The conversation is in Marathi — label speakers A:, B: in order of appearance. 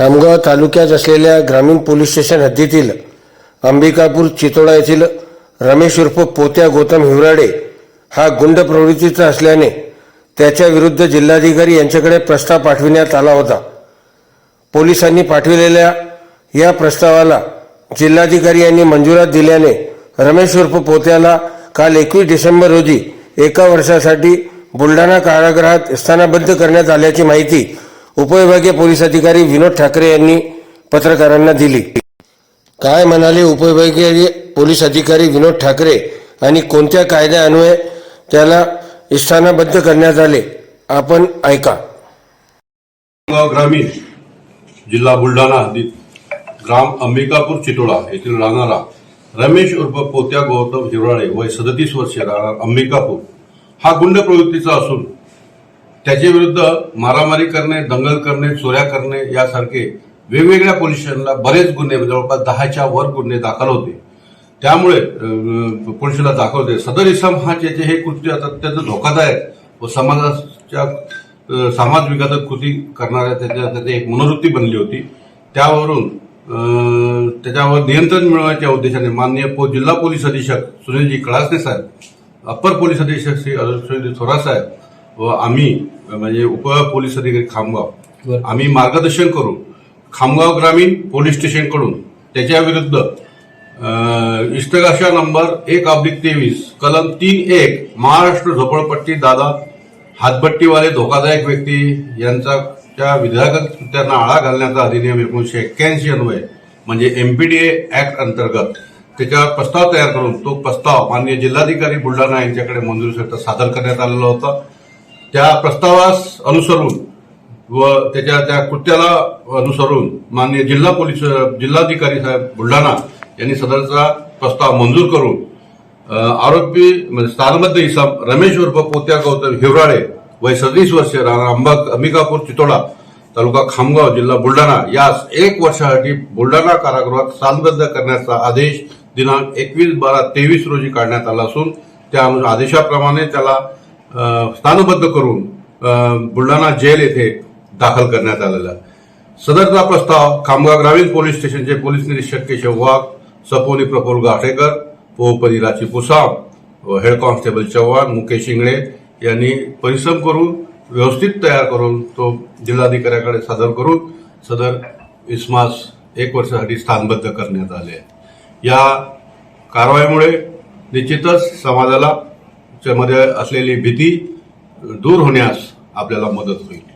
A: खामगाव तालुक्यात असलेल्या ग्रामीण पोलीस स्टेशन हद्दीतील अंबिकापूर चितोडा येथील रमेश उर्फ पोत्या गौतम हिवराडे हा गुंड प्रवृत्तीचा असल्याने त्याच्या विरुद्ध जिल्हाधिकारी यांच्याकडे प्रस्ताव पाठविण्यात आला होता. पोलिसांनी पाठविलेल्या या प्रस्तावाला जिल्हाधिकारी यांनी मंजुरात दिल्याने रमेश उर्फ पोत्याला काल एकवीस डिसेंबर रोजी एका वर्षासाठी बुलढाणा कारागृहात स्थानाबद्ध करण्यात आल्याची माहिती उपविभागीय पोलीस अधिकारी विनोद ठाकरे यांनी पत्रकारांना दिली. काय म्हणाले उपविभागीय पोलीस अधिकारी विनोद ठाकरे आणि कोणत्या कायद्यान्वये त्याला स्थानाबद्ध करण्यात आले? आपण ऐका.
B: ग्रामीण जिल्हा बुलढाणा ग्राम अंबिकापूर चितोळा येथील राहणारा रमेश उर्फ पोत्या गौतम हिवराळे वय सदतीस वर्ष राहणार अंबिकापूर हा गुंड प्रवृत्तीचा असून त्याच्याविरुद्ध मारामारी करणे दंगल करणे चोऱ्या करणे यासारखे वेगवेगळ्या पोलीस स्टेशनला बरेच गुन्हे जवळपास दहाच्या वर गुन्हे दाखल होते. त्यामुळे अं, पोलिसाला दाखवते सदर इसम हा ज्याचे हे कृत्य अत्यंत धोकादायक व समाजाच्या समाज विघातक कृती करणाऱ्या त्याच्या त्याची एक मनोवृत्ती बनली होती. त्यावरून त्याच्यावर नियंत्रण मिळवण्याच्या उद्देशाने माननीय पो जिल्हा पोलीस अधीक्षक सुनीलजी कळासने साहेब अप्पर पोलीस अधीक्षक श्री अरुण थोरा साहेब व आम्ही म्हणजे उप पोलीस अधिकारी खामगाव आम्ही मार्गदर्शन करून खामगाव ग्रामीण पोलीस स्टेशनकडून त्याच्या विरुद्ध अं, इष्टगाशा नंबर एक अब्लिक तेवीस कलम तीन एक महाराष्ट्र झोपडपट्टी दादा हातभट्टीवाले धोकादायक व्यक्ती यांचा त्या विधायक कृत्यांना आळा घालण्याचा अधिनियम एकोणीशे एक्क्याऐंशी अन्वये म्हणजे एमपीडीए ऍक्ट अंतर्गत. त्याच्यावर प्रस्ताव तयार करून तो प्रस्ताव माननीय जिल्हाधिकारी बुलढाणा यांच्याकडे मंजुरीसाठी सादर करण्यात आलेला होता. त्या प्रस्तावास अनुसरून व त्याच्या त्या कृत्याला अनुसरून माननीय जिल्हा पोलीस जिल्हाधिकारी साहेब बुलढाणा यांनी सदरचा प्रस्ताव मंजूर करून आरोपी म्हणजे स्थानबद्ध इसाम रमेश उर्फ पोत्या गौतम हिवराळे वय सदतीस वर्ष राहणार अंबा अंबिकापूर चितोडा तालुका खामगाव जिल्हा बुलढाणा यास एक वर्षासाठी बुलढाणा कारागृहात स्थानबद्ध करण्याचा आदेश दिनांक एकवीस बारा तेवीस रोजी काढण्यात आला असून त्या आदेशाप्रमाणे त्याला स्थानबद्ध करून बुलढाणा जेल येथे दाखल करण्यात आलेला सदरचा प्रस्ताव खामगाव ग्रामीण पोलीस स्टेशनचे पोलीस निरीक्षक केशव वाघ सपोली प्रफुल गाठेकर पोहपदी राची पुसाम व हेड कॉन्स्टेबल चव्हाण मुकेश इंगळे यांनी परिश्रम करून व्यवस्थित तयार करून तो जिल्हाधिकाऱ्याकडे सादर करून सदर इस्मास एक वर्षासाठी स्थानबद्ध करण्यात आले आहे. या कारवाईमुळे निश्चितच समाजाला च्यामध्ये असलेली भीती दूर होण्यास आपल्याला मदत होईल.